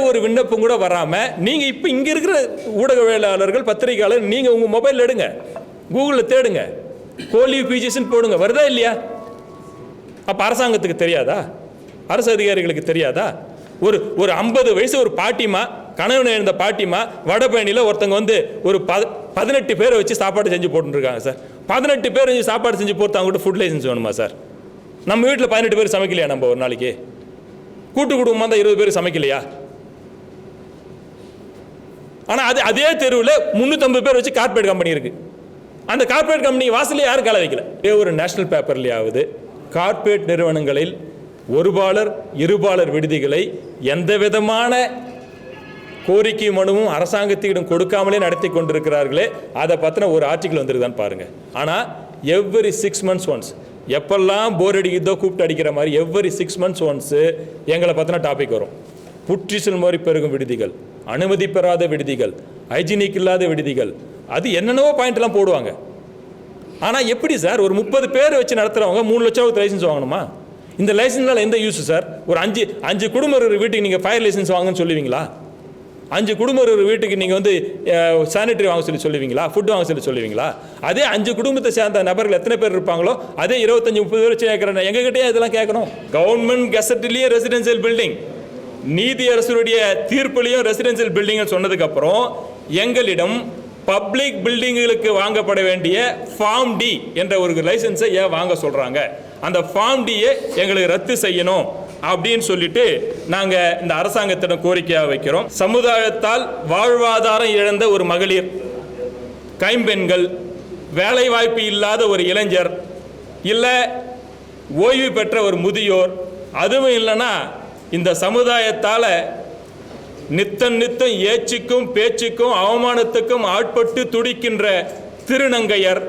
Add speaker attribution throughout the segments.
Speaker 1: ஒரு விண்ணப்பம் கூட வராம நீங்க இப்ப இங்க இருக்கிற ஊடகவியலாளர்கள் பத்திரிகையாளர் நீங்க உங்க மொபைல் எடுங்க. கூகுளில் தேடுங்க. கோலி பிஜிஸ்ன்னு போடுங்க. வருதா இல்லையா? அப்ப அரசாங்கத்துக்கு தெரியாதா? அரசு அதிகாரிகளுக்கு தெரியாதா? ஒரு ஒரு ஐம்பது வயசு ஒரு பாட்டிமா கணவன் எழுந்த பாட்டிமா வடபழனியில் ஒருத்தங்க வந்து ஒரு பத பதினெட்டு பேரை வச்சு சாப்பாடு செஞ்சு போட்டுருக்காங்க சார். பதினெட்டு பேர் வச்சு சாப்பாடு செஞ்சு போட்டு அவங்ககிட்ட ஃபுட் லைசன்ஸ் வேணுமா சார்? நம்ம வீட்டில் பதினெட்டு பேர் சமைக்கலையா நம்ம ஒரு நாளைக்கு? கூட்டு குடும்பமாக தான் இருபது பேர் சமைக்கலையா? ஆனால் அது அதே தெருவில் முந்நூற்றம்பது பேர் வச்சு கார்பரேட் கம்பெனி இருக்குது அந்த கார்ப்பரேட் கம்பெனி வாசல்ல யாரும் கால வைக்கல. இதே ஒரு நேஷனல் பேப்பர்லையாவது கார்ப்பரேட் நிறுவனங்களில் ஒருபாலர் இருபாலர் விடுதிகளை எந்த விதமான கோரிக்கை மனுவும் அரசாங்கத்திடம் கொடுக்காமலே நடத்தி கொண்டிருக்கிறார்களே அதை பற்றின ஒரு ஆர்டிக்கல் வந்துருக்குதான் பாருங்கள் ஆனால் எவ்ரி சிக்ஸ் மந்த்ஸ் ஒன்ஸ் எப்பெல்லாம் போர் அடிக்குதோ கூப்பிட்டு அடிக்கிற மாதிரி எவ்ரி சிக்ஸ் மந்த்ஸ் ஒன்ஸு எங்களை பற்றின டாபிக் வரும். புற்றிசல் மாதிரி பெருகும் விடுதிகள். அனுமதி பெறாத விடுதிகள் ஹைஜீனிக் இல்லாத விடுதிகள் அது என்னென்னவோ பாயிண்ட்லாம் போடுவாங்க. ஆனால் எப்படி சார் ஒரு முப்பது பேர் வச்சு நடத்துகிறவங்க மூணு லட்சம் லைசன்ஸ் வாங்கணுமா? இந்த லைசன்ஸ்னால எந்த யூஸ் சார்? ஒரு அஞ்சு அஞ்சு குடும்பம் இருக்கிற வீட்டுக்கு நீங்கள் ஃபயர் லைசன்ஸ் வாங்கன்னு சொல்லுவீங்களா? அஞ்சு குடும்பம் இருக்கிற வீட்டுக்கு நீங்கள் வந்து சானிட்டரி வாங்க சொல்லி சொல்லுவீங்களா? ஃபுட் வாங்க சொல்லி சொல்லுவீங்களா? அதே அஞ்சு குடும்பத்தை சேர்ந்த நபர்கள் எத்தனை பேர் இருப்பாங்களோ அதே இருபத்தஞ்சு முப்பது பேர் வச்சு கேட்குறேன் எங்ககிட்டயே இதெல்லாம் கேட்கணும். கவர்மெண்ட் கெசட்லேயே ரெசிடென்சியல் பில்டிங் நீதி அரசுடைய தீர்ப்புலையும் ரெசிடென்சியல் பில்டிங்னு சொன்னதுக்கப்புறம் எங்களிடம் பப்ளிக் பில்டிங்களுக்கு வாங்கப்பட வேண்டிய ஃபார்ம் டி என்ற ஒரு லைசன்ஸை ஏன் வாங்க சொல்கிறாங்க அந்த ஃபார்ம் டியை எங்களுக்கு ரத்து செய்யணும் அப்படின்னு சொல்லிட்டு நாங்கள் இந்த அரசாங்கத்திடம் கோரிக்கையாக வைக்கிறோம். சமுதாயத்தால் வாழ்வாதாரம் இழந்த ஒரு மகளிர் கைம்பெண்கள் வேலை வாய்ப்பு இல்லாத ஒரு இளைஞர் இல்லை ஓய்வு பெற்ற ஒரு முதியோர் அதுவும் இல்லைன்னா இந்த சமுதாயத்தால் நித்தம் நித்தம் ஏச்சுக்கும் பேச்சுக்கும் அவமானத்துக்கும் ஆட்பட்டு துடிக்கின்ற திருநங்கையர்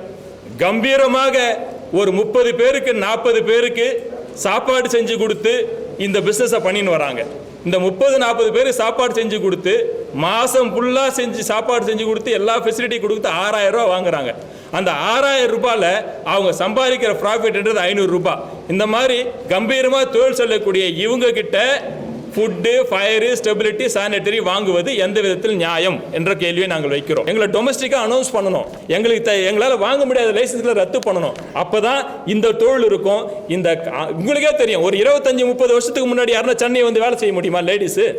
Speaker 1: கம்பீரமாக ஒரு முப்பது பேருக்கு நாற்பது பேருக்கு சாப்பாடு செஞ்சு கொடுத்து இந்த பிஸ்னஸை பண்ணின்னு வராங்க. இந்த முப்பது நாற்பது பேர் சாப்பாடு செஞ்சு கொடுத்து மாதம் ஃபுல்லாக செஞ்சு சாப்பாடு செஞ்சு கொடுத்து எல்லா ஃபெசிலிட்டி கொடுத்து ஆறாயிரம் ரூபா வாங்குறாங்க. அந்த ஆறாயிரம் ரூபாயில் அவங்க சம்பாதிக்கிற ப்ராஃபிட்ன்றது ஐநூறுரூபா இந்த மாதிரி கம்பீரமாக தொழில் சொல்லக்கூடிய இவங்கக்கிட்ட ஃபுட்டு ஃபயரு ஸ்டெபிலிட்டி சானிட்டரி வாங்குவது எந்த விதத்தில் நியாயம் என்ற கேள்வியை நாங்கள் வைக்கிறோம். எங்களை டொமஸ்டிக்காக அனௌன்ஸ் பண்ணணும். எங்களுக்கு த- எங்களால் வாங்க முடியாத லைசன்ஸ்களை ரத்து பண்ணணும். அப்போ தான் இந்த தொழில் இருக்கும். இந்த உங்களுக்கே தெரியும். ஒரு இருபத்தஞ்சி முப்பது வருஷத்துக்கு முன்னாடி யாருன்னா சென்னை வந்து வேலை செய்ய முடியுமா லேடிஸு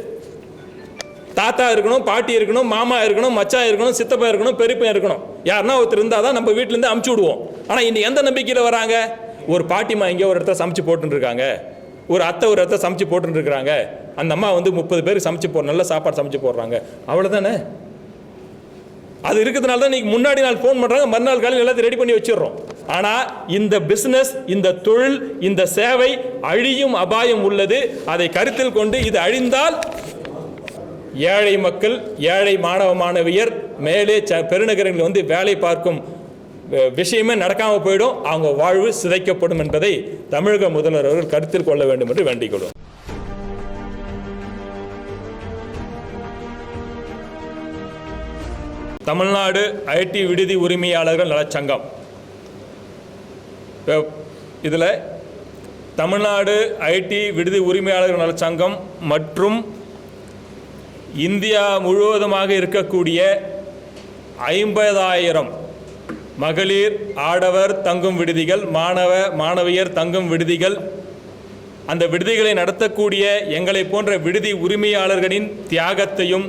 Speaker 1: தாத்தா இருக்கணும் பாட்டி இருக்கணும் மாமா இருக்கணும் மச்சா இருக்கணும் சித்தப்பா இருக்கணும் பெரியப்பா இருக்கணும். யாருன்னா ஒருத்தர் இருந்தால் தான் நம்ம வீட்டிலேருந்து அமுச்சு விடுவோம். ஆனால் இன்னும் எந்த நம்பிக்கையில் வராங்க? ஒரு பாட்டிமா எங்கேயோ ஒரு இடத்துல சமைச்சு போட்டுருக்காங்க ஒரு அத்தை ஒரு இடத்துல சமைச்சு போட்டுருக்குறாங்க அந்த அம்மா வந்து முப்பது பேர் சமைச்சு போ நல்ல சாப்பாடு சமைச்சு போடுறாங்க. அவ்வளோதானே அது இருக்கிறதுனால தான் நீங்கள் முன்னாடி நாள் ஃபோன் பண்ணுறாங்க மறுநாள் காலையில் எல்லாத்தையும் ரெடி பண்ணி வச்சிடுறோம். ஆனால் இந்த பிஸ்னஸ் இந்த தொழில் இந்த சேவை அழியும் அபாயம் உள்ளது. அதை கருத்தில் கொண்டு இது அழிந்தால் ஏழை மக்கள் ஏழை மாணவ மாணவியர் மேலே ச பெருநகரங்களில் வந்து வேலை பார்க்கும் விஷயமே நடக்காமல் போயிடும். அவங்க வாழ்வு சிதைக்கப்படும் என்பதை தமிழக முதல்வர் அவர்கள் கருத்தில் கொள்ள வேண்டும் என்று வேண்டிக் கொள்வோம் தமிழ்நாடு ஐடி விடுதி உரிமையாளர்கள் நலச்சங்கம் இதில் தமிழ்நாடு ஐடி விடுதி உரிமையாளர்கள் நலச்சங்கம் மற்றும் இந்தியா முழுவதுமாக இருக்கக்கூடிய ஐம்பதாயிரம் மகளிர் ஆடவர் தங்கும் விடுதிகள் மாணவ மாணவியர் தங்கும் விடுதிகள். அந்த விடுதிகளை நடத்தக்கூடிய எங்களை போன்ற விடுதி உரிமையாளர்களின் தியாகத்தையும்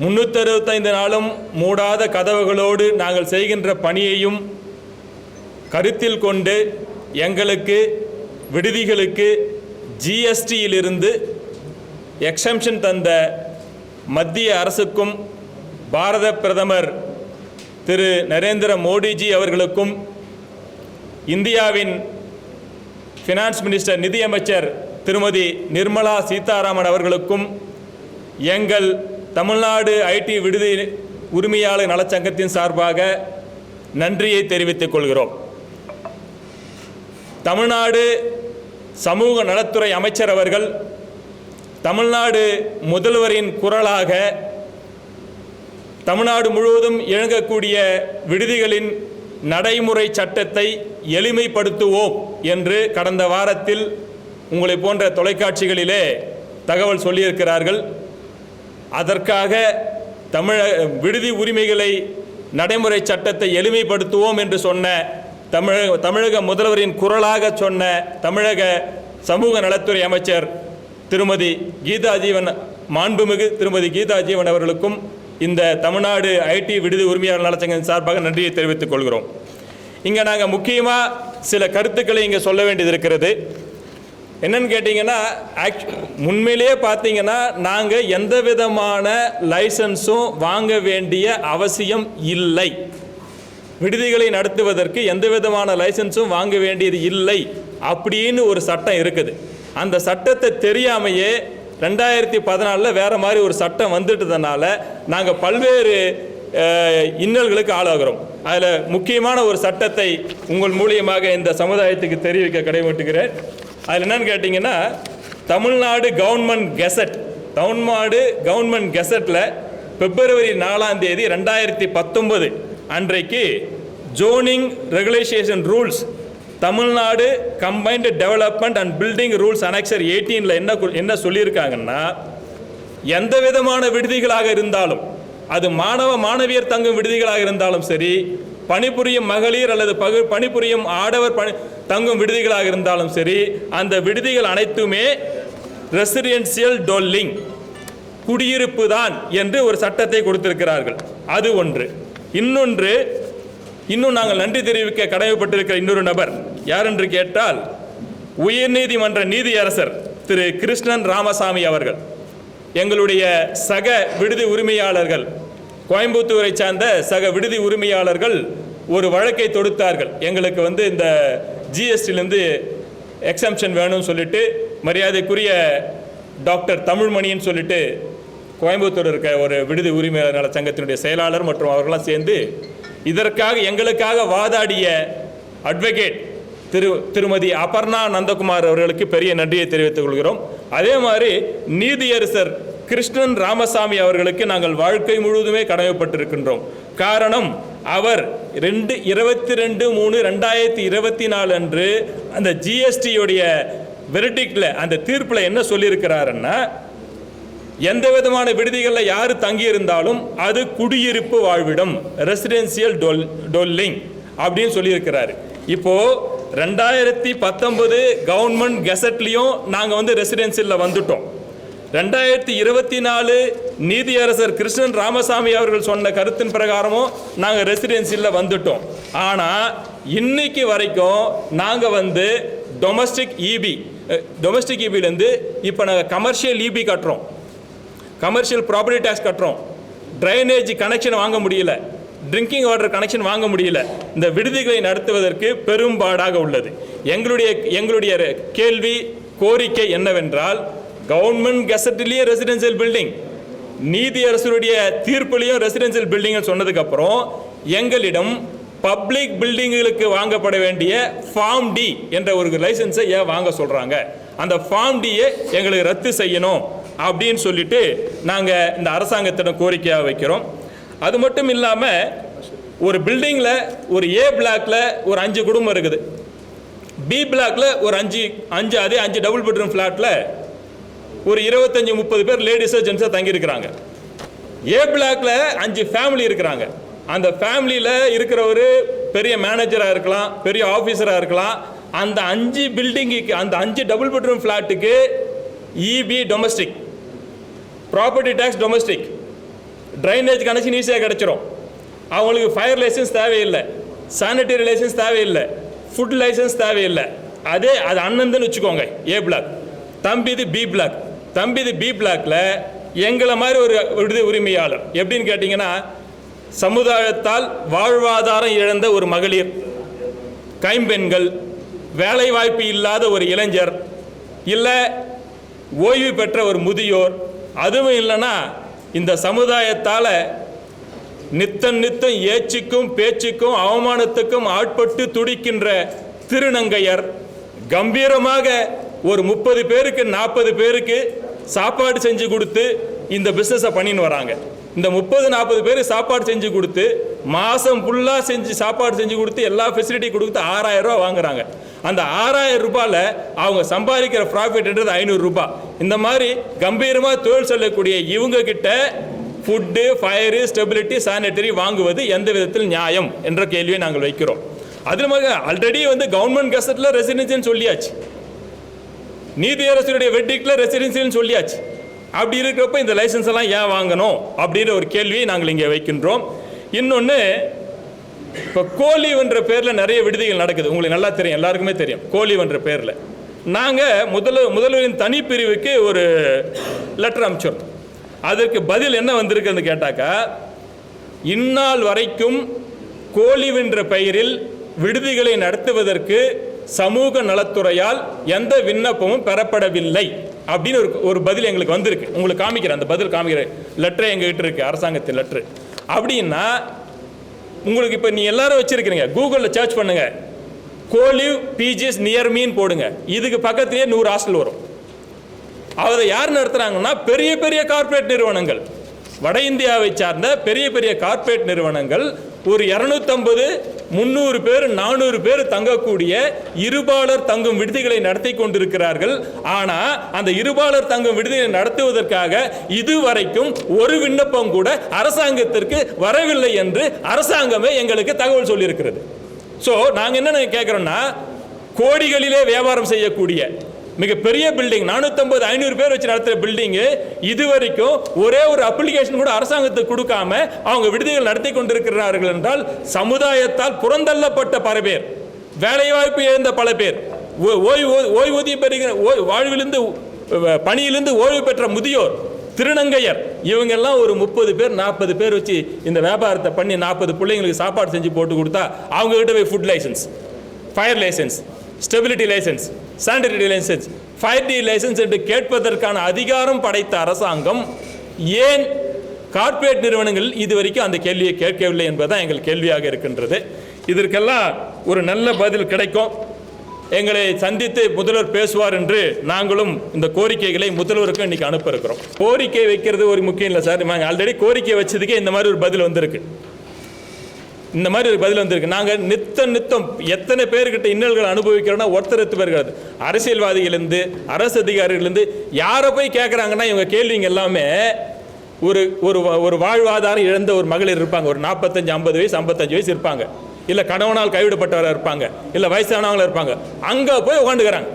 Speaker 1: முன்னூற்றறுபத்தைந்து நாளும் மூடாத கதவுகளோடு நாங்கள் செய்கின்ற பணியையும் கருத்தில் கொண்டு எங்களுக்கு விடுதிகளுக்கு ஜிஎஸ்டியிலிருந்து எக்ஸம்ஷன் தந்த மத்திய அரசுக்கும் பாரத பிரதமர் திரு நரேந்திர மோடிஜி அவர்களுக்கும் இந்தியாவின் ஃபினான்ஸ் மினிஸ்டர் நிதியமைச்சர் திருமதி நிர்மலா சீதாராமன் அவர்களுக்கும் எங்கள் தமிழ்நாடு ஐடி விடுதி உரிமையாளர் நலச்சங்கத்தின் சார்பாக நன்றியை தெரிவித்துக் கொள்கிறோம். தமிழ்நாடு சமூக நலத்துறை அமைச்சர் அவர்கள் தமிழ்நாடு முதல்வரின் குரலாக தமிழ்நாடு முழுவதும் இயங்கக்கூடிய விடுதிகளின் நடைமுறை சட்டத்தை எளிமைப்படுத்துவோம் என்று கடந்த வாரத்தில் உங்களை போன்ற தொலைக்காட்சிகளிலே தகவல் சொல்லியிருக்கிறார்கள். அதற்காக தமிழ விடுதி உரிமைகளை நடைமுறை சட்டத்தை எளிமைப்படுத்துவோம் என்று சொன்ன தமிழக தமிழக முதல்வரின் குரலாக சொன்ன தமிழக சமூக நலத்துறை அமைச்சர் திருமதி கீதா ஜீவன் மாண்புமிகு திருமதி கீதா ஜீவன் அவர்களுக்கும் இந்த தமிழ்நாடு ஐடி விடுதி உரிமையாளர் நலச்சங்கத்தின் சார்பாக நன்றியை தெரிவித்துக் கொள்கிறோம். இங்கே நாங்கள் முக்கியமாக சில கருத்துக்களை இங்கே சொல்ல வேண்டியது இருக்கிறது. என்னன்னு கேட்டிங்கன்னா ஆக்சு உண்மையிலேயே பார்த்தீங்கன்னா நாங்கள் எந்த விதமான லைசன்ஸும் வாங்க வேண்டிய அவசியம் இல்லை. விடுதிகளை நடத்துவதற்கு எந்த விதமான லைசன்ஸும் வாங்க வேண்டியது இல்லை அப்படின்னு ஒரு சட்டம் இருக்குது. அந்த சட்டத்தை தெரியாமையே ரெண்டாயிரத்தி பதினாலில் வேறு மாதிரி ஒரு சட்டம் வந்துட்டதுனால நாங்கள் பல்வேறு இன்னல்களுக்கு ஆளாகிறோம். அதில் முக்கியமான ஒரு சட்டத்தை உங்கள் மூலியமாக இந்த சமுதாயத்துக்கு தெரிவிக்க கடைபட்டுகிறேன். அதில் என்னன்னு கேட்டிங்கன்னா Tamil Nadu government gazette Tamil Nadu government கெசட்டில் பிப்ரவரி நாலாம் தேதி ரெண்டாயிரத்தி பத்தொன்பது அன்றைக்கு zoning regulation rules Tamil Nadu combined development and building rules annexure எயிட்டீனில் என்ன என்ன சொல்லியிருக்காங்கன்னா எந்த விதமான விடுதிகளாக இருந்தாலும் அது மாணவ மாணவியர் தங்கும் விடுதிகளாக இருந்தாலும் சரி பணிபுரியும் மகளிர் அல்லது பகு பணிபுரியும் ஆடவர் பணி தங்கும் விடுதிகளாக இருந்தாலும் சரி அந்த விடுதிகள் அனைத்துமே ரெசிடென்சியல் டொல்லிங் குடியிருப்பு தான் என்று ஒரு சட்டத்தை கொடுத்திருக்கிறார்கள். அது ஒன்று. இன்னொன்று இன்னும் நாங்கள் நன்றி தெரிவிக்க கடமைப்பட்டிருக்கிற இன்னொரு நபர் யார் என்று கேட்டால் உயர்நீதிமன்ற நீதியரசர் திரு கிருஷ்ணன் ராமசாமி அவர்கள். எங்களுடைய சக விடுதி உரிமையாளர்கள் கோயம்புத்தூரை சார்ந்த சக விடுதி உரிமையாளர்கள் ஒரு வழக்கை தொடுத்தார்கள். எங்களுக்கு வந்து இந்த ஜிஎஸ்டிலேருந்து எக்ஸம்ஷன் வேணும்னு சொல்லிட்டு மரியாதைக்குரிய டாக்டர் தமிழ்மணின்னு சொல்லிட்டு கோயம்புத்தூர் இருக்க ஒரு விடுதி உரிமையாளர் நல சங்கத்தினுடைய செயலாளர் மற்றும் அவர்களாம் சேர்ந்து இதற்காக எங்களுக்காக வாதாடிய அட்வொகேட் திரு திருமதி அபர்ணா நந்தகுமார் அவர்களுக்கு பெரிய நன்றியை தெரிவித்துக் கொள்கிறோம். அதே மாதிரி நீதியரசர் கிருஷ்ணன் ராமசாமி அவர்களுக்கு நாங்கள் வாழ்க்கை முழுவதுமே கடமைப்பட்டிருக்கின்றோம். காரணம் அவர் ரெண்டு இருபத்தி ரெண்டு மூணு ரெண்டாயிரத்தி இருபத்தி நாலு அன்று அந்த ஜிஎஸ்டியுடைய வெரிட்டிக்கில் அந்த தீர்ப்பில் என்ன சொல்லியிருக்கிறாருன்னா எந்த விதமான விடுதிகளில் யார் தங்கியிருந்தாலும் அது குடியிருப்பு வாழ்விடம் ரெசிடென்சியல் டொல் டொல்லிங் அப்படின்னு சொல்லியிருக்கிறாரு. இப்போது ரெண்டாயிரத்தி பத்தொன்பது கவர்மெண்ட் கெசட்லேயும் நாங்கள் வந்து ரெசிடென்சியில் வந்துட்டோம். ரெண்டாயிரத்தி இருபத்தி நாலு நீதியரசர் கிருஷ்ணன் ராமசாமி அவர்கள் சொன்ன கருத்தின் பிரகாரமும் நாங்கள் ரெசிடென்சியில் வந்துட்டோம். ஆனால் இன்னைக்கு வரைக்கும் நாங்கள் வந்து டொமஸ்டிக் இபி டொமஸ்டிக் இபிலேருந்து இப்போ நாங்கள் கமர்ஷியல் இபி கட்டுறோம். கமர்ஷியல் ப்ராப்பர்ட்டி டேக்ஸ் கட்டுறோம். ட்ரைனேஜ் கனெக்ஷன் வாங்க முடியல. ட்ரிங்கிங் வாட்டர் கனெக்ஷன் வாங்க முடியல. இந்த விடுதிகளை நடத்துவதற்கு பெரும்பாடாக உள்ளது. எங்களுடைய எங்களுடைய கேள்வி கோரிக்கை என்னவென்றால் கவர்மெண்ட் கெசட்டிலேயே ரெசிடென்சியல் பில்டிங் நீதியரசருடைய தீர்ப்புலையும் ரெசிடென்சியல் பில்டிங் சொன்னதுக்கப்புறம் எங்களிடம் பப்ளிக் பில்டிங்குகளுக்கு வாங்கப்பட வேண்டிய ஃபார்ம் டி என்ற ஒரு லைசன்ஸை ஏன் வாங்க சொல்கிறாங்க அந்த ஃபார்ம் டியை எங்களுக்கு ரத்து செய்யணும் அப்படின்னு சொல்லிட்டு நாங்கள் இந்த அரசாங்கத்திடம் கோரிக்கையாக வைக்கிறோம். அது மட்டும் இல்லாமல் ஒரு பில்டிங்கில் ஒரு ஏ பிளாக்ல ஒரு அஞ்சு குடும்பம் இருக்குது. பி பிளாக்ல ஒரு அஞ்சு அஞ்சு அதே அஞ்சு டபுள் பெட்ரூம் ஃப்ளாட்டில் ஒரு இருபத்தஞ்சி முப்பது பேர் லேடிஸாக ஜென்ஸாக தங்கியிருக்கிறாங்க. ஏ பிளாக்ல அஞ்சு ஃபேமிலி இருக்கிறாங்க. அந்த ஃபேமிலியில் இருக்கிறவர் பெரிய மேனேஜராக இருக்கலாம் பெரிய ஆஃபீஸராக இருக்கலாம். அந்த அஞ்சு பில்டிங்குக்கு அந்த அஞ்சு double bedroom ஃப்ளாட்டுக்கு EB domestic property tax domestic drainage connection ஈஸியாக கிடச்சிரும். அவங்களுக்கு ஃபயர் லைசன்ஸ் தேவையில்லை. சானிட்டரி லைசன்ஸ் தேவையில்லை. ஃபுட் லைசன்ஸ் தேவையில்லை. அதே அது அண்ணந்தன்னு வச்சுக்கோங்க ஏ பிளாக் தம்பிது பி பிளாக் தம்பிது பி பிளாக்ல எங்களை மாதிரி ஒரு விடுதி உரிமையாளர். எப்படின்னு கேட்டிங்கன்னா சமுதாயத்தால் வாழ்வாதாரம் இழந்த ஒரு மகளிர் கைம்பெண்கள் வேலை வாய்ப்பு இல்லாத ஒரு இளைஞர் இல்லை ஓய்வு பெற்ற ஒரு முதியோர் அதுவும் இல்லைன்னா இந்த சமுதாயத்தால் நித்தம் நித்தம் ஏச்சுக்கும் பேச்சுக்கும் அவமானத்துக்கும் ஆட்பட்டு துடிக்கின்ற திருநங்கையர் கம்பீரமாக ஒரு முப்பது பேருக்கு நாற்பது பேருக்கு சாப்பாடு செஞ்சு கொடுத்து இந்த பிஸ்னஸை பண்ணின்னு வராங்க. இந்த முப்பது நாற்பது பேர் சாப்பாடு செஞ்சு கொடுத்து மாதம் ஃபுல்லாக செஞ்சு சாப்பாடு செஞ்சு கொடுத்து எல்லா ஃபெசிலிட்டி கொடுத்து ஆறாயிரம் ரூபா வாங்குறாங்க. அந்த ஆறாயிரம் ரூபாயில் அவங்க சம்பாதிக்கிற ப்ராஃபிட்ன்றது ஐநூறு ரூபாய். இந்த மாதிரி கம்பீரமாக தொழில் சொல்லக்கூடிய இவங்க கிட்ட ஃபுட்டு ஃபயரு ஸ்டெபிலிட்டி சானிட்டரி வாங்குவது எந்த விதத்தில் நியாயம் என்ற கேள்வியை நாங்கள் வைக்கிறோம். அதில் ஆல்ரெடி வந்து கவர்மெண்ட் கெசட்டில் ரெசிடென்சின்னு சொல்லியாச்சு. நீதியரசருடைய வெட்டிக்கில் ரெசிடென்சின்னு சொல்லியாச்சு. அப்படி இருக்கிறப்ப இந்த லைசன்ஸ் எல்லாம் ஏன் வாங்கணும் அப்படின்ற ஒரு கேள்வியை நாங்கள் இங்கே வைக்கின்றோம். இன்னொன்று இப்போ கோலிவ் என்ற பேரில் நிறைய விடுதிகள் நடக்குது. உங்களுக்கு நல்லா தெரியும். எல்லாருக்குமே தெரியும். கோலிவ் என்ற பேரில். நாங்கள் முதல் முதல்வரின் தனிப்பிரிவுக்கு ஒரு லெட்டர் அனுப்பிச்சிருந்தோம் அதற்கு பதில் என்ன வந்திருக்குன்னு கேட்டாக்கா இந்நாள் வரைக்கும் கோலிவ் என்ற பெயரில் விடுதிகளை நடத்துவதற்கு சமூக நலத்துறையால் எந்த விண்ணப்பமும் பெறப்படவில்லை அப்படின்னு ஒரு ஒரு பதில் எங்களுக்கு வந்திருக்கு. உங்களுக்கு காமிக்கிறேன். அந்த பதில் காமிக்கிறேன் லெட்டர் எங்ககிட்ட இருக்கு. அரசாங்கத்தின் லெட்ரு அப்படின்னா உங்களுக்கு இப்போ நீ எல்லாரும் வச்சிருக்கிறீங்க. கூகுளில் சர்ச் பண்ணுங்க. கோலிவ் பிஜிஎஸ் நியர் மீன் போடுங்க. இதுக்கு பக்கத்துலேயே நூறு ஹாஸ்டல் வரும். அதை யார் நடத்துகிறாங்கன்னா பெரிய பெரிய கார்ப்பரேட் நிறுவனங்கள். வட இந்தியாவை சார்ந்த பெரிய பெரிய கார்ப்பரேட் நிறுவனங்கள். ஒரு இரநூத்தம்பது முந்நூறு பேர் நானூறு பேர் தங்கக்கூடிய இருபாலர் தங்கும் விடுதிகளை நடத்தி கொண்டிருக்கிறார்கள். ஆனால் அந்த இருபாலர் தங்கும் விடுதிகளை நடத்துவதற்காக இதுவரைக்கும் ஒரு விண்ணப்பம் கூட அரசாங்கத்திற்கு வரவில்லை என்று அரசாங்கமே எங்களுக்கு தகவல் சொல்லியிருக்கிறது. ஸோ நாங்கள் என்ன கேட்குறோன்னா கோடிகளிலே வியாபாரம் செய்யக்கூடிய மிகப்பெரிய பில்டிங் நானூற்றம்பது ஐநூறு பேர் வச்சு நடத்துகிற பில்டிங்கு இது வரைக்கும் ஒரே ஒரு அப்ளிகேஷன் கூட அரசாங்கத்துக்கு கொடுக்காம அவங்க விடுதிகள் நடத்தி கொண்டிருக்கிறார்கள் என்றால் சமுதாயத்தால் புறந்தள்ளப்பட்ட பல பேர் வேலைவாய்ப்பு இழந்த பல பேர் ஓ- ஓய்வு ஓய்வூதியம் பெறுகிற ஓய்- வாழ்விலிருந்து பணியிலிருந்து ஓய்வு பெற்ற முதியோர் திருநங்கையர் இவங்கெல்லாம் ஒரு முப்பது பேர் நாற்பது பேர் வச்சு இந்த வியாபாரத்தை பண்ணி நாற்பது பிள்ளைங்களுக்கு சாப்பாடு செஞ்சு போட்டு கொடுத்தா அவங்ககிட்ட போய் food license fire license stability license sanitary license fire D license என்று கேட்பதற்கான அதிகாரம் படைத்த அரசாங்கம் ஏன் கார்ப்பரேட் நிறுவனங்கள் இதுவரைக்கும் அந்த கேள்வியை கேட்கவில்லை என்பதுதான் எங்கள் கேள்வியாக இருக்கின்றது. இதற்கெல்லாம் ஒரு நல்ல பதில் கிடைக்கும். எங்களை சந்தித்து முதல்வர் பேசுவார் என்று நாங்களும் இந்த கோரிக்கைகளை முதல்வருக்கு இன்னைக்கு அனுப்ப இருக்கிறோம். கோரிக்கை வைக்கிறது ஒரு முக்கியம் இல்லை சார். ஆல்ரெடி கோரிக்கை வச்சதுக்கே இந்த மாதிரி ஒரு பதில் வந்திருக்கு. இந்த மாதிரி ஒரு பதில் வந்திருக்கு. நாங்கள் நித்தம் நித்தம் எத்தனை பேர்கிட்ட இன்னல்கள் அனுபவிக்கிறோன்னா ஒருத்தர் எத்து பேர் அரசியல்வாதிகளிருந்து அரசு அதிகாரிகளிருந்து யாரை போய் கேட்குறாங்கன்னா இவங்க கேள்விங்க எல்லாமே ஒரு ஒரு வா- ஒரு வாழ்வாதாரம் இழந்த ஒரு மகளிர் இருப்பாங்க. ஒரு நாற்பத்தஞ்சு ஐம்பது வயசு ஐம்பத்தஞ்சு வயசு இருப்பாங்க. இல்லை கணவனால் கைவிடப்பட்டவராக இருப்பாங்க. இல்லை வயசானவங்களாக இருப்பாங்க. அங்கே போய் உட்காந்துக்கிறாங்க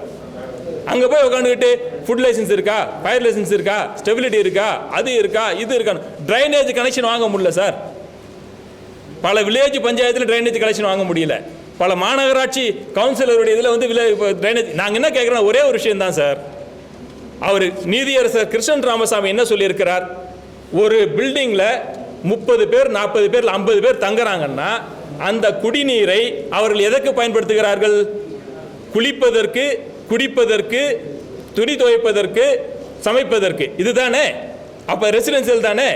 Speaker 1: அங்கே போய் உட்காந்துக்கிட்டு ஃபுட் லைசன்ஸ் இருக்கா? ஃபயர் லைசன்ஸ் இருக்கா? ஸ்டெபிலிட்டி இருக்கா? அது இருக்கா? இது இருக்கா ட்ரைனேஜ் கனெக்ஷன் வாங்க முடியல சார் பல வில்லேஜ் பஞ்சாயத்தில் ட்ரைனேஜ் கலெக்ஷன் வாங்க முடியல. பல மாநகராட்சி கவுன்சிலருடைய இதில் வந்து வில்லேஜ் ட்ரைனேஜ் நாங்கள் என்ன கேட்குறோம் ஒரே ஒரு விஷயம் தான் சார் அவர் நீதியரசர் கிருஷ்ணன் ராமசாமி என்ன சொல்லியிருக்கிறார்? ஒரு பில்டிங்கில் முப்பது பேர் நாற்பது பேர் ஐம்பது பேர் தங்குறாங்கன்னா அந்த குடிநீரை அவர்கள் எதற்கு பயன்படுத்துகிறார்கள்? குளிப்பதற்கு குடிப்பதற்கு துணி துவைப்பதற்கு சமைப்பதற்கு. இதுதானே? அப்போ ரெசிடென்சியல் தானே?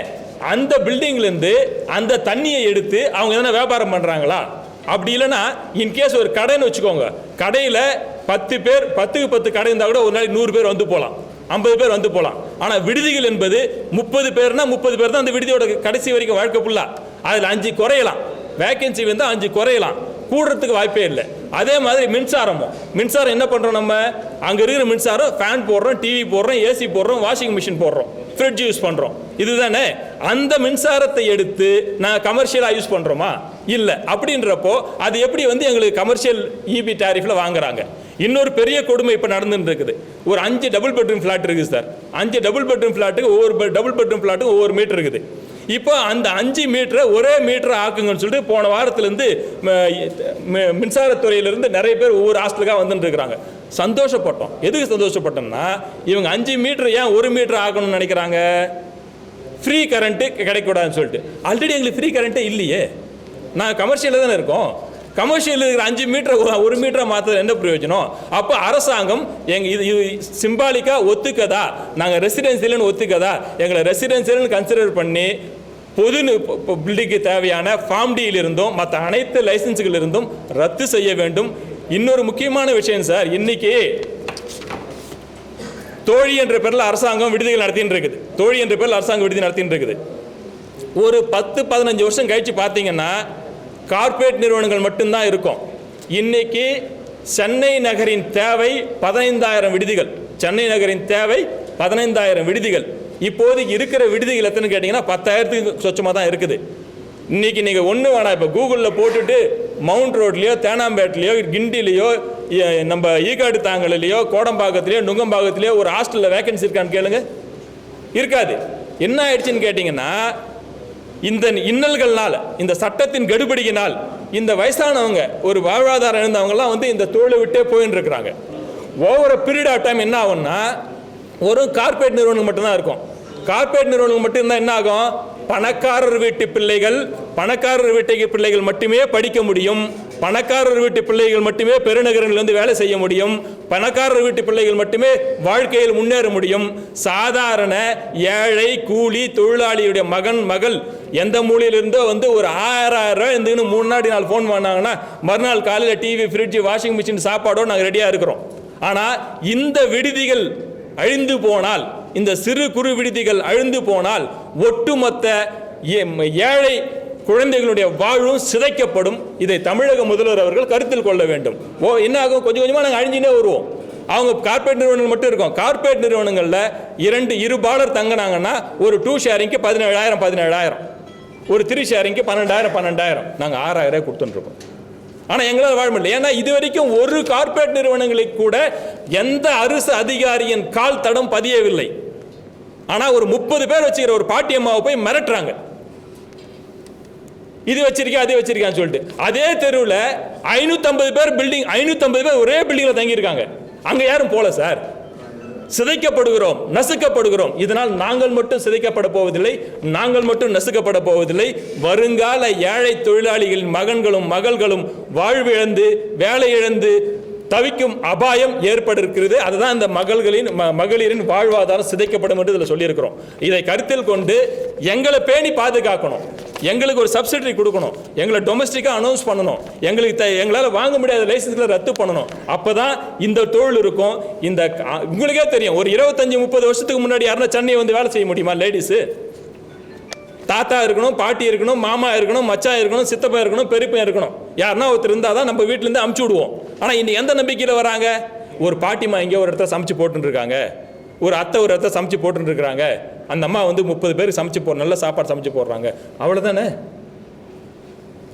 Speaker 1: அந்த பில்டிங்லேருந்து அந்த தண்ணியை எடுத்து அவங்க எதனா வியாபாரம் பண்ணுறாங்களா அப்படி இல்லைன்னா இன்கேஸ் ஒரு கடைன்னு வச்சுக்கோங்க. கடையில் பத்து பேர் பத்துக்கு பத்து கடை இருந்தால் கூட ஒரு நாளைக்கு நூறு பேர் வந்து போகலாம். ஐம்பது பேர் வந்து போகலாம். ஆனால் விடுதிகள் என்பது முப்பது பேர்னா முப்பது பேர் தான் அந்த விடுதியோட கடைசி வரைக்கும் வாழ்க்கை ஃபுல்லாக அதில் அஞ்சு குறையலாம். வேக்கன்சி வந்து அஞ்சு குறையலாம். கூடுறதுக்கு வாய்ப்பே இல்லை. அதே மாதிரி மின்சாரமும். மின்சாரம் என்ன பண்ணுறோம் நம்ம? அங்கே இருக்கிற மின்சாரம் ஃபேன் போடுறோம் டிவி போடுறோம் ஏசி போடுறோம் வாஷிங் மிஷின் போடுறோம். ஃப்ரிட்ஜ் யூஸ் பண்ணுறோம் இதுதானே? அந்த மின்சாரத்தை எடுத்து நான் கமர்ஷியலாக யூஸ் பண்ணுறோமா இல்லை. அப்படின்றப்போ அது எப்படி வந்து எங்களுக்கு கமர்ஷியல் இபி டேரிஃபில் வாங்குறாங்க? இன்னொரு பெரிய கொடுமை இப்போ நடந்துட்டு இருக்குது ஒரு அஞ்சு டபுள் பெட்ரூம் ஃப்ளாட் இருக்குது சார் அஞ்சு டபுள் பெட்ரூம் ஃப்ளாட்டுக்கு ஒவ்வொரு டபுள் பெட்ரூம் ஃப்ளாட்டுக்கு ஒவ்வொரு மீட்டர் இருக்குது. இப்போ அந்த அஞ்சு மீட்டரை ஒரே மீட்டரை ஆக்குங்கன்னு சொல்லிட்டு போன வாரத்துலேருந்து மின்சாரத்துறையிலிருந்து நிறைய பேர் ஒவ்வொரு ஹாஸ்டலுக்காக வந்துட்டு இருக்கிறாங்க. சந்தோஷப்பட்டோம். எதுக்கு சந்தோஷப்பட்டோம்னா இவங்க அஞ்சு மீட்டர் ஏன் ஒரு மீட்டர் ஆக்கணும்னு நினைக்கிறாங்க? ஃப்ரீ கரண்ட்டு கிடைக்கக்கூடாதுன்னு சொல்லிட்டு. ஆல்ரெடி எங்களுக்கு ஃப்ரீ கரண்ட்டே இல்லையே. நான் கமர்ஷியலில் தானே இருக்கோம். கமர்ஷியல் இருக்கிற அஞ்சு மீட்டர் ஒரு மீட்டரை மாற்றது என்ன பிரயோஜனம்? அப்போ அரசாங்கம் எங்கள் இது இது சிம்பாலிக்காக ஒத்துக்கதா? நாங்கள் ரெசிடென்சியல்னு ஒத்துக்கதா? எங்களை ரெசிடென்சியல்னு கன்சிடர் பண்ணி பொது பில்டிங்க்கு தேவையான ஃபார்ம் டியில் இருந்தும் மற்ற அனைத்து லைசன்ஸுகள் இருந்தும் ரத்து செய்ய வேண்டும். இன்னொரு முக்கியமான விஷயம் சார் இன்னைக்கு தோழி என்ற பேரில் அரசாங்கம் விடுதிகள் நடத்தின்னு இருக்குது. தோழி என்ற பேரில் அரசாங்கம் விடுதி நடத்தின்னு இருக்குது. ஒரு பத்து பதினஞ்சு வருஷம் கழிச்சு பார்த்தீங்கன்னா கார்ப்பரேட் நிறுவனங்கள் மட்டும்தான் இருக்கும். இன்னைக்கு சென்னை நகரின் தேவை பதினைந்தாயிரம் விடுதிகள். சென்னை நகரின் தேவை பதினைந்தாயிரம் விடுதிகள். இப்போதைக்கு இருக்கிற விடுதிகள் எத்தனை கேட்டிங்கன்னா பத்தாயிரத்துக்கு சொச்சமாக தான் இருக்குது. இன்றைக்கி நீங்கள் ஒன்று வேணாம். இப்போ கூகுளில் போட்டுட்டு மவுண்ட் ரோட்லேயோ தேனாம்பேட்லேயோ கிண்டிலேயோ நம்ம ஈகாடு தாங்கலையோ கோடம்பாக்கத்துலேயோ நுங்கம்பாக்கத்துலேயோ ஒரு ஹாஸ்டலில் வேகன்சி இருக்கான்னு கேளுங்க. இருக்காது. என்ன ஆயிடுச்சுன்னு கேட்டிங்கன்னா இந்த இன்னல்கள்னால் இந்த சட்டத்தின் கடுபிடியினால் இந்த வயசானவங்க ஒரு வாழ்வாதாரம் இருந்தவங்கலாம் வந்து இந்த தொழிலை விட்டே போயின்னு இருக்கிறாங்க ஓவர பீரியட் ஆஃப் டைம் என்ன ஆகும்னா ஒரு கார்ப்பரேட் நிறுவனம் மட்டும்தான் இருக்கும். கார்பரேட் நிறுவனம் மட்டும் இருந்தால் என்ன ஆகும்? பணக்காரர் வீட்டு பிள்ளைகள் பணக்காரர் வீட்டு பிள்ளைகள் மட்டுமே படிக்க முடியும். பணக்காரர் வீட்டு பிள்ளைகள் மட்டுமே பெருநகரங்களில் வந்து வேலை செய்ய முடியும். பணக்காரர் வீட்டு பிள்ளைகள் மட்டுமே வாழ்க்கையில் முன்னேற முடியும். சாதாரண ஏழை கூலி தொழிலாளியுடைய மகன் மகள் எந்த மூலையிலிருந்தோ வந்து ஒரு ஆறாயிரம் ரூபாய் இருந்து மூணு நாடி நாள் ஃபோன் பண்ணாங்கன்னா மறுநாள் காலையில் டிவி ஃப்ரிட்ஜ் வாஷிங் மிஷின் சாப்பாடோ நாங்கள் ரெடியாக இருக்கிறோம். ஆனால் இந்த விடுதிகள் அழிந்து போனால் இந்த சிறு குறு விடுதிகள் அழிந்து போனால் ஒட்டுமொத்த ஏழை குழந்தைகளுடைய வாழ்வும் சிதைக்கப்படும். இதை தமிழக முதல்வர் அவர்கள் கருத்தில் கொள்ள வேண்டும். ஓ என்ன ஆகும்? கொஞ்சம் கொஞ்சமாக நாங்கள் அழிஞ்சினே வருவோம். அவங்க கார்ப்பரேட் நிறுவனங்கள் மட்டும் இருக்கும். கார்ப்பரேட் நிறுவனங்களில் இரண்டு இரு பாலர் தங்கினாங்கன்னா ஒரு டூ ஷேரிங்க்கு பதினேழாயிரம் பதினேழாயிரம். ஒரு த்ரீ ஷேரிங்க்கு பன்னெண்டாயிரம் பன்னெண்டாயிரம். நாங்கள் ஆறாயிரம் கொடுத்துட்டுருக்கோம் ஆனால் எங்களால் வாழ முடியல. ஏன்னா இது வரைக்கும் ஒரு கார்ப்பரேட் நிறுவனங்களுக்கு கூட எந்த அரசு அதிகாரியின் கால் தடம் பதியவில்லை. ஆனால் ஒரு முப்பது பேர் வச்சுக்கிற ஒரு பாட்டியம்மாவை போய் மிரட்டுறாங்க. இது வச்சிருக்கேன் அது வச்சிருக்கான்னு சொல்லிட்டு. அதே தெருவில் ஐநூற்றம்பது பேர் பில்டிங் ஐநூற்றம்பது பேர் ஒரே பில்டிங்கில் தங்கியிருக்காங்க. அங்கே யாரும் போகல சார். சிதைக்கப்படுகிறோம் நசுக்கப்படுகிறோம். இதனால் நாங்கள் மட்டும் சிதைக்கப்பட போவதில்லை நாங்கள் மட்டும் நசுக்கப்பட போவதில்லை. வருங்கால ஏழை தொழிலாளிகளின் மகன்களும் மகள்களும் வாழ்விழந்து வேலை இழந்து தவிக்கும் அபாயம் ஏற்படுகிறது அதுதான் இந்த மகள்களின் ம- மகளிரின் வாழ்வாதாரம் சிதைக்கப்படும் என்று இதில் சொல்லியிருக்கிறோம். இதை கருத்தில் கொண்டு எங்களை பேணி பாதுகாக்கணும். எங்களுக்கு ஒரு சப்சிடரி கொடுக்கணும். எங்களை டொமஸ்டிக்காக அனௌன்ஸ் பண்ணணும். எங்களுக்கு த எங்களால் வாங்க முடியாத லைசன்ஸ்களை ரத்து பண்ணணும். அப்போ தான் இந்த தொழில் இருக்கும். இந்த உங்களுக்கே தெரியும். ஒரு இருபத்தஞ்சி முப்பது வருஷத்துக்கு முன்னாடி யாருன்னா சென்னை வந்து வேலை செய்ய முடியுமா லேடிஸு தாத்தா இருக்கணும் பாட்டி இருக்கணும் மாமா இருக்கணும் மச்சா இருக்கணும் சித்தப்பா இருக்கணும் பெரியப்பன் இருக்கணும். யாருன்னா ஒருத்தர் இருந்தால் தான் நம்ம வீட்டிலேருந்து அமுச்சு விடுவோம். ஆனால் இன்னைக்கு எந்த நம்பிக்கையில் வராங்க? ஒரு பாட்டிமா எங்கேயோ ஒரு இடத்த சமைச்சு போட்டுருக்காங்க. ஒரு அத்தை ஒரு இடத்த சமைச்சு போட்டுன்னு இருக்கிறாங்க அந்த அம்மா வந்து முப்பது பேர் சமைச்சு போ நல்ல சாப்பாடு சமைச்சு போடுறாங்க. அவ்வளோதானே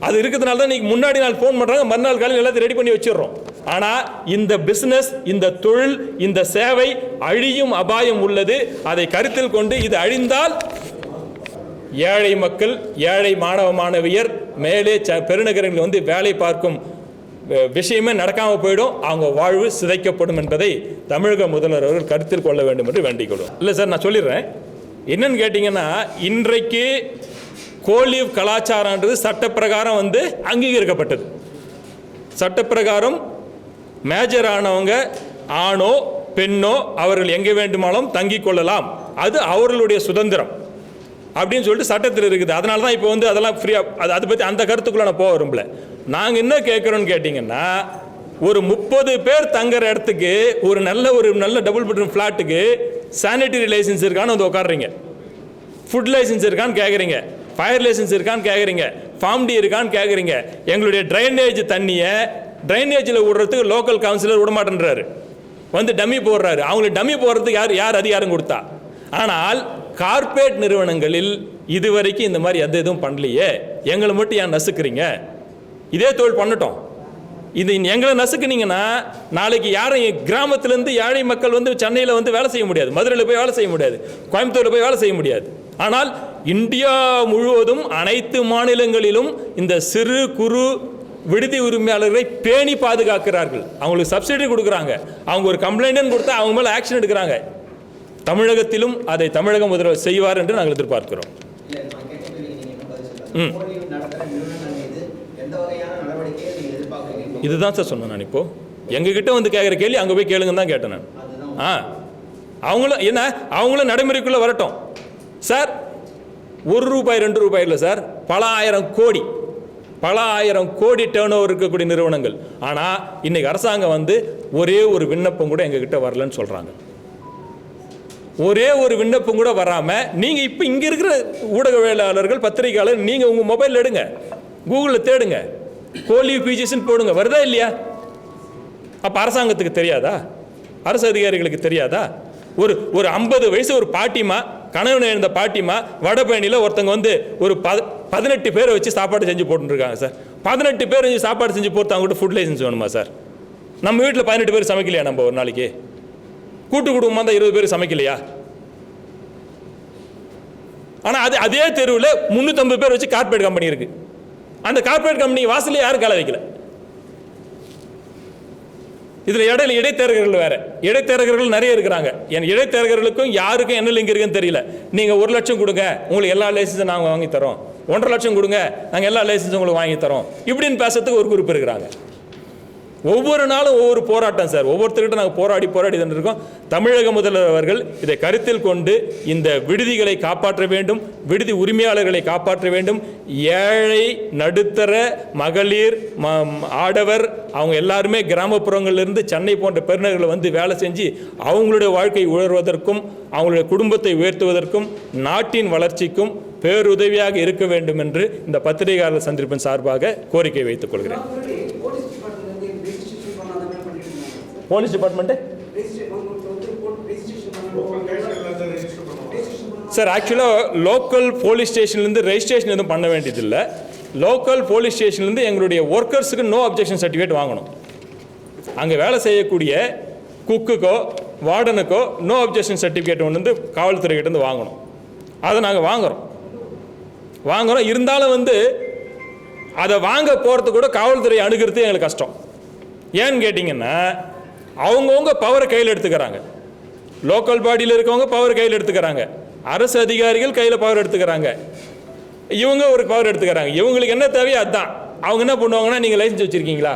Speaker 1: அது இருக்கிறதுனால தான் இன்னைக்கு முன்னாடி நாள் ஃபோன் பண்ணுறாங்க மறுநாள் காலையில் எல்லாத்தையும் ரெடி பண்ணி வச்சிடுறோம். ஆனால் இந்த பிஸ்னஸ் இந்த தொழில் இந்த சேவை அழியும் அபாயம் உள்ளது. அதை கருத்தில் கொண்டு இது அழிந்தால் ஏழை மக்கள் ஏழை மாணவ மாணவியர் மேலே ச- பெருநகரங்களில் வந்து வேலை பார்க்கும் விஷயமே நடக்காமல் போயிடும். அவங்க வாழ்வு சிதைக்கப்படும் என்பதை தமிழக முதல்வர் அவர்கள் கருத்தில் கொள்ள வேண்டும் என்று வேண்டிக் கொள்வோம் இல்லை சார் நான் சொல்லிடுறேன். என்னன்னு கேட்டிங்கன்னா இன்றைக்கு கோலிவ் கலாச்சாரன்றது சட்டப்பிரகாரம் வந்து அங்கீகரிக்கப்பட்டது. சட்டப்பிரகாரம் மேஜர் ஆனவங்க ஆணோ பெண்ணோ அவர்கள் எங்கே வேண்டுமானாலும் தங்கிக் கொள்ளலாம். அது அவர்களுடைய சுதந்திரம். அப்படின்னு சொல்லிட்டு சட்டத்தில் இருக்குது. அதனால தான் இப்போ வந்து அதெல்லாம் ஃப்ரீயாக அது அதை பற்றி அந்த கருத்துக்குள்ளே நான் போக விரும்பல. நாங்கள் என்ன கேட்குறோன்னு கேட்டிங்கன்னா ஒரு முப்பது பேர் தங்குற இடத்துக்கு ஒரு நல்ல ஒரு நல்ல டபுள் பெட்ரூம் ஃப்ளாட்டுக்கு சானிட்டரி லைசன்ஸ் இருக்கான்னு வந்து உட்காடுறீங்க ஃபுட் லைசன்ஸ் இருக்கான்னு கேட்குறீங்க ஃபயர் லைசன்ஸ் இருக்கான்னு கேட்குறீங்க ஃபார்ம் டி இருக்கான்னு கேட்குறீங்க எங்களுடைய ட்ரைனேஜ் தண்ணியை ட்ரைனேஜில் விடுறதுக்கு லோக்கல் கவுன்சிலர் விடமாட்டேன்றாரு வந்து டம்மி போடுறாரு. அவங்களுக்கு டம்மி போடுறதுக்கு யார் யார் அதிகாரம் கொடுத்தா? ஆனால் கார்ப்பரேட் நிறுவனங்களில் இதுவரைக்கும் இந்த மாதிரி எந்த எதுவும் பண்ணலையே. எங்களை மட்டும் ஏன் நசுக்கிறீங்க? இதே தொழில் பண்ணட்டும். இது எங்களை நசுக்குனீங்கன்னா நாளைக்கு யாரும் என் கிராமத்திலேருந்து ஏழை மக்கள் வந்து சென்னையில் வந்து வேலை செய்ய முடியாது. மதுரையில் போய் வேலை செய்ய முடியாது. கோயம்புத்தூரில் போய் வேலை செய்ய முடியாது. ஆனால் இந்தியா முழுவதும் அனைத்து மாநிலங்களிலும் இந்த சிறு குறு விடுதி உரிமையாளர்களை பேணி பாதுகாக்கிறார்கள். அவங்களுக்கு சப்சிடி கொடுக்குறாங்க. அவங்க ஒரு கம்ப்ளைண்ட்னு கொடுத்தா அவங்க மேலே ஆக்ஷன் எடுக்கிறாங்க. தமிழகத்திலும் அதை தமிழக முதல்வர் செய்வார் என்று நாங்கள் எதிர்பார்க்கிறோம்.
Speaker 2: எதிர்பார்க்கறீங்க?
Speaker 1: இதுதான் சார் சொன்னேன் நான் இப்போ. எங்ககிட்ட வந்து கேட்குற கேள்வி அங்கே போய் கேளுங்கன்னு தான் கேட்டேன் நான். ஆ. அவங்களும் என்ன? அவங்களும் நடைமுறைக்குள்ளே வரட்டும். சார் ஒரு ரூபாய் ரெண்டு ரூபாய் இல்லை சார். பல ஆயிரம் கோடி பல ஆயிரம் கோடி டேர்ன் ஓவர் இருக்கக்கூடிய நிறுவனங்கள். ஆனால் இன்னைக்கு அரசாங்கம் வந்து ஒரே ஒரு விண்ணப்பம் கூட எங்ககிட்ட வரலன்னு சொல்கிறாங்க ஒரே ஒரு விண்ணப்பம் கூட வராமல் நீங்கள் இப்போ இங்கே இருக்கிற ஊடகவியலாளர்கள் பத்திரிகையாளர் நீங்கள் உங்கள் மொபைல் எடுங்க. கூகுளில் தேடுங்க. கோலி பிஜிஸ்ன்னு போடுங்க. வருதா இல்லையா? அப்போ அரசாங்கத்துக்கு தெரியாதா? அரசு அதிகாரிகளுக்கு தெரியாதா? ஒரு ஒரு ஐம்பது வயசு ஒரு பாட்டிமா கணவன் எழுந்த பாட்டிமா வடபழனியில் ஒருத்தங்க வந்து ஒரு பத பதினெட்டு பேரை வச்சு சாப்பாடு செஞ்சு போட்டுருக்காங்க சார். பதினெட்டு பேர் வச்சு சாப்பாடு செஞ்சு போட்டு அவங்ககிட்ட ஃபுட் லைசன்ஸ் வேணுமா சார்? நம்ம வீட்டில் பதினெட்டு பேர் சமைக்கலையா நம்ம ஒரு நாளைக்கு? கூட்டு குடும்பமாக தான் இருபது பேர் சமைக்கலையா? ஆனால் அது அதே தெருவில் முந்நூற்றம்பது பேர் வச்சு கார்ப்பரேட் கம்பெனி இருக்கு. அந்த கார்ப்பரேட் கம்பெனி வாசல்ல யாரும் காலை வைக்கல. இதில் இடையில இடைத்தரகர்கள் வேற. இடைத்தரகர்கள் நிறைய இருக்கிறாங்க. என் இடைத்தரகர்களுக்கும் யாருக்கும் என்ன லிங்க் இருக்குன்னு தெரியல. நீங்கள் ஒரு லட்சம் கொடுங்க உங்களுக்கு எல்லா லைசன்ஸும் நாங்கள் வாங்கி தரோம். ஒன்றரை லட்சம் கொடுங்க நாங்கள் எல்லா லைசன்ஸும் உங்களுக்கு வாங்கி தரோம். இப்படின்னு பேசுறதுக்கு ஒரு குறிப்பு இருக்கிறாங்க. ஒவ்வொரு நாளும் ஒவ்வொரு போராட்டம் சார். ஒவ்வொருத்தர்கிட்ட நாங்கள் போராடி போராடி இருக்கோம். தமிழக முதல்வர் அவர்கள் இதை கருத்தில் கொண்டு இந்த விடுதிகளை காப்பாற்ற வேண்டும் விடுதி உரிமையாளர்களை காப்பாற்ற வேண்டும். ஏழை நடுத்தர மகளிர் ம ஆடவர் அவங்க எல்லாருமே கிராமப்புறங்கள்லேருந்து சென்னை போன்ற பெருநர்களை வந்து வேலை செஞ்சு அவங்களுடைய வாழ்க்கை உயர்வதற்கும் அவங்களுடைய குடும்பத்தை உயர்த்துவதற்கும் நாட்டின் வளர்ச்சிக்கும் பேருதவியாக இருக்க வேண்டும் என்று இந்த பத்திரிகையாளர் சந்திப்பின் சார்பாக கோரிக்கை வைத்துக் கொள்கிறேன்
Speaker 3: போலீஸ் டிபார்ட்மெண்ட் வந்து ரெஜிஸ்ட்ரேஷன் பண்ணாத மாதிரி பண்ணிட்டு இருந்தாங்க சார்
Speaker 1: போலீஸ் டிபார்ட்மெண்ட்டு? சார் ஆக்சுவலாக லோக்கல் போலீஸ் ஸ்டேஷன்லேருந்து ரெஜிஸ்ட்ரேஷன் எதுவும் பண்ண வேண்டியதில்லை. லோக்கல் போலீஸ் ஸ்டேஷன்லேருந்து எங்களுடைய ஒர்க்கர்ஸுக்கு நோ அப்ஜெக்ஷன் சர்டிஃபிகேட் வாங்கணும். அங்கே வேலை செய்யக்கூடிய குக்குக்கோ வார்டனுக்கோ நோ அப்ஜெக்ஷன் சர்டிஃபிகேட் ஒன்று வந்து காவல்துறைகிட்ட இருந்து வாங்கணும். அதை நாங்கள் வாங்குகிறோம் வாங்குகிறோம் இருந்தாலும் வந்து அதை வாங்க போகிறது கூட காவல்துறை அணுகிறது எங்களுக்கு கஷ்டம். ஏன்னு கேட்டிங்கன்னா அவங்கவுங்க பவரை கையில் எடுத்துக்கிறாங்க. லோக்கல் பாடியில் இருக்கவங்க பவர் கையில் எடுத்துக்கிறாங்க. அரசு அதிகாரிகள் கையில் பவர் எடுத்துக்கிறாங்க. இவங்க ஒரு பவர் எடுத்துக்கிறாங்க. இவங்களுக்கு என்ன தேவையோ அதுதான் அவங்க என்ன பண்ணுவாங்கன்னா நீங்கள் லைசன்ஸ் வச்சுருக்கீங்களா?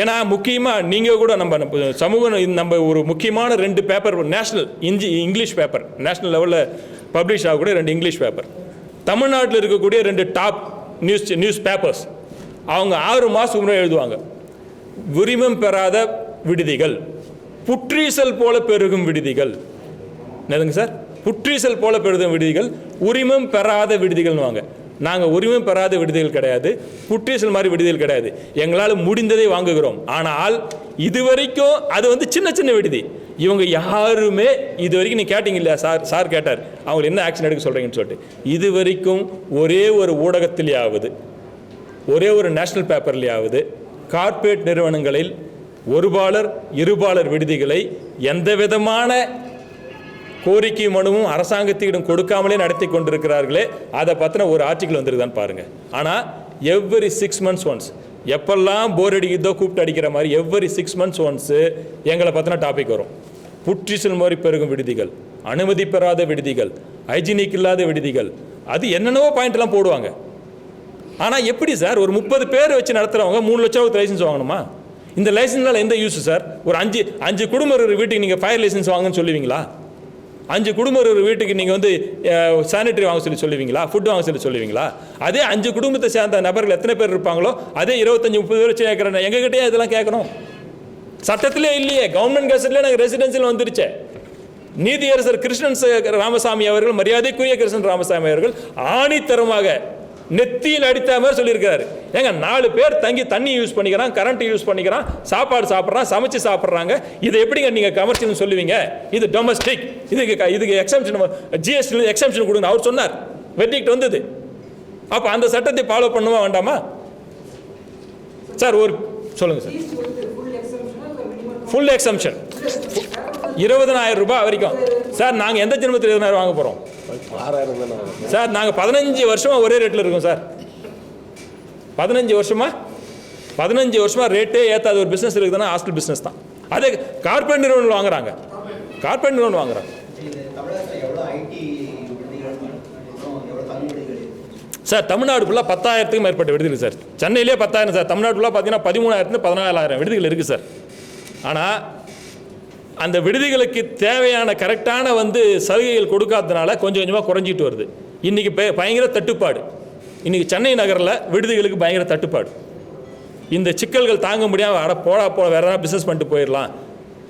Speaker 1: ஏன்னா முக்கியமாக நீங்கள் கூட நம்ம நம்ம நம்ம ஒரு முக்கியமான ரெண்டு பேப்பர் நேஷ்னல் இஞ்சி இங்கிலீஷ் பேப்பர் நேஷ்னல் லெவலில் பப்ளிஷ் ஆகக்கூடிய ரெண்டு இங்கிலீஷ் பேப்பர் தமிழ்நாட்டில் இருக்கக்கூடிய ரெண்டு டாப் நியூஸ் நியூஸ் பேப்பர்ஸ் அவங்க ஆறு மாதத்துக்கு முன்னாடி எழுதுவாங்க. உரிமம் பெறாத விடுதிகள். புற்றீசல் போல பெருகும் விடுதிகள். என்னதுங்க சார்? புற்றீசல் போல பெருகும் விடுதிகள் உரிமம் பெறாத விடுதிகள்னுவாங்க. நாங்கள் உரிமம் பெறாத விடுதிகள் கிடையாது புற்றீசல் மாதிரி விடுதிகள் கிடையாது. எங்களால் முடிந்ததை வாங்குகிறோம். ஆனால் இதுவரைக்கும் அது வந்து சின்ன சின்ன விடுதி. இவங்க யாருமே இது வரைக்கும் நீ கேட்டீங்க இல்லையா சார் சார் கேட்டார். அவங்க என்ன ஆக்ஷன் எடுக்க சொல்கிறீங்கன்னு சொல்லிட்டு. இது வரைக்கும் ஒரே ஒரு ஊடகத்திலேயாவது ஒரே ஒரு நேஷ்னல் பேப்பர்லேயாவது கார்ப்பரேட் நிறுவனங்களில் ஒருபாலர் இருபாலர் விடுதிகளை எந்த விதமான கோரிக்கை மனுவும் அரசாங்கத்திடம் கொடுக்காமலே நடத்தி கொண்டிருக்கிறார்களே அதை பற்றின ஒரு ஆர்டிக்கல் வந்துருக்குதான் பாருங்கள் ஆனால் எவ்வரி சிக்ஸ் மந்த்ஸ் ஒன்ஸ் எப்பெல்லாம் போர் அடிக்குதோ கூப்பிட்டு அடிக்கிற மாதிரி எவ்வரி சிக்ஸ் மந்த்ஸ் ஒன்ஸு எங்களை பற்றின டாபிக் வரும். புற்றிசல் மாதிரி பெருகும் விடுதிகள் அனுமதி பெறாத விடுதிகள் ஹைஜீனிக் இல்லாத விடுதிகள் அது என்னென்னவோ பாயிண்ட்லாம் போடுவாங்க. ஆனால் எப்படி சார்? ஒரு முப்பது பேர் வச்சு நடத்துகிறவங்க மூணு லட்சம் லைசன்ஸ் வாங்கணுமா? இந்த லைசன்ஸ்னால எந்த யூஸ் சார்? ஒரு அஞ்சு அஞ்சு குடும்பம் இருக்கிற வீட்டுக்கு நீங்கள் ஃபயர் லைசன்ஸ் வாங்கன்னு சொல்லுவீங்களா? அஞ்சு குடும்பம் இருக்கிற வீட்டுக்கு நீங்கள் வந்து சானிட்டரி வாங்க சொல்லி சொல்லுவீங்களா? ஃபுட் வாங்க சொல்லி சொல்லுவீங்களா? அதே அஞ்சு குடும்பத்தை சேர்ந்த நபர்கள் எத்தனை பேர் இருப்பாங்களோ அதே இருபத்தஞ்சு முப்பது பேர் வச்சு கேட்குறேன் எங்ககிட்டயே இதெல்லாம் கேட்கணும். சட்டத்திலே இல்லையே கவர்மெண்ட் கெசட்லேயே நாங்கள் ரெசிடென்சியில் வந்துருச்சே. நீதியரசர் கிருஷ்ணன் ச- ராமசாமி அவர்கள் மரியாதைக்குரிய கிருஷ்ணன் ராமசாமி அவர்கள் ஆணித்தரமாக நெத்தியில் அடித்த மாதிரி சொல்லியிருக்காரு. ஏங்க நாலு பேர் தங்கி தண்ணி யூஸ் பண்ணிக்கிறான் கரண்ட் யூஸ் பண்ணிக்கிறான் சாப்பாடு சாப்பிட்றான் சமைச்சு சாப்பிட்றாங்க. இதை எப்படிங்க நீங்கள் கமர்ஷியல்னு சொல்லுவீங்க? இது டொமஸ்டிக் இதுக்கு இதுக்கு எக்ஸம்ஷன் ஜிஎஸ்டி எக்ஸம்ஷன் கொடுங்க. அவர் சொன்னார். வெட்டிக்கிட்டு வந்தது. அப்போ அந்த சட்டத்தை ஃபாலோ பண்ணுமா வேண்டாமா? சார் ஒரு சொல்லுங்கள் சார்.
Speaker 3: ஃபுல்
Speaker 1: ஃபுல் எக்ஸம்ஷன் இருபதனாயிரம் ரூபாய் வரைக்கும். சார் நாங்கள் எந்த ஜென்மத்தில் இருபதாயிரம் வாங்க போகிறோம் சார் நாங்கள் பதினஞ்சு வருஷமாக ஒரே ரேட்டில் இருக்கோம் சார். பதினஞ்சு வருஷமாக பதினஞ்சு வருஷமாக ரேட்டே ஏற்றாத ஒரு பிஸ்னஸ் இருக்குதுன்னா ஹாஸ்டல் பிஸ்னஸ் தான். அதே கார்பரேட் நிறுவனம் வாங்குறாங்க. கார்பரேட் நிறுவனம் வாங்குறாங்க. சார் தமிழ்நாடு ஃபுல்லாக பத்தாயிரத்துக்கும் மேற்பட்ட விடுதிகள் சார். சென்னையிலே பத்தாயிரம் சார். தமிழ்நாடு ஃபுல்லாக பார்த்தீங்கன்னா பதிமூணாயிரத்து பதினாலாயிரம் விடுதிகள் இருக்குது சார். ஆனால் அந்த விடுதிகளுக்கு தேவையான கரெக்டான வந்து சலுகைகள் கொடுக்காததுனால கொஞ்சம் கொஞ்சமாக குறைஞ்சிட்டு வருது. இன்றைக்கி பயங்கர தட்டுப்பாடு. இன்றைக்கி சென்னை நகரில் விடுதிகளுக்கு பயங்கர தட்டுப்பாடு. இந்த சிக்கல்கள் தாங்க முடியாமல் அட போடா போட வேறு எதாவது பிஸ்னஸ் பண்ணிட்டு போயிடலாம்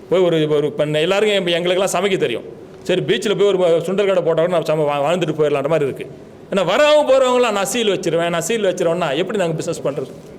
Speaker 1: போய் ஒரு ஒரு இப்போ எல்லாருக்கும் எங்களுக்கெல்லாம் சமைக்க தெரியும். சரி பீச்சில் போய் ஒரு சுண்டல் கடை போட்டவங்க நம்ம சம வாழ்ந்துட்டு போயிடலான்ற மாதிரி இருக்குது ஏன்னா வரவங்க போகிறவங்களாம் நான் சீல் வச்சிருவேன் நான் சீல் வச்சுருவேன்னா எப்படி நாங்கள் பிஸ்னஸ் பண்ணுறது